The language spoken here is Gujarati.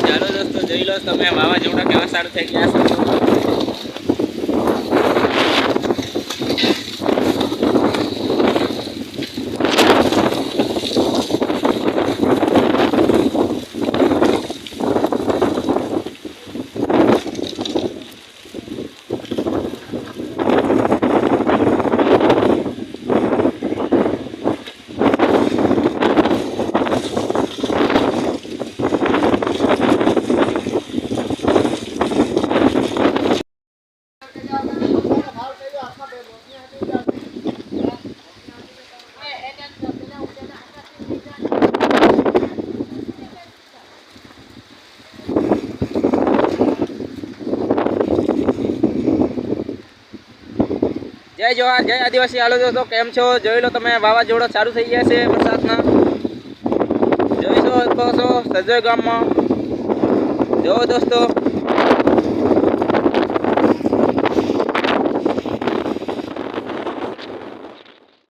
ચાલો દોસ્તો જોઈ લો તમે વાવાઝોડા કેવા સારું થઈ ગયા જય જવાહર, જય આદિવાસી. હાલો દોસ્તો, કેમ છો? જોઈ લો તમે, વાવાઝોડો ચાલુ થઈ ગયા છે વરસાદના. જોઈ શકો છો સજોય ગામમાં. જો દોસ્તો.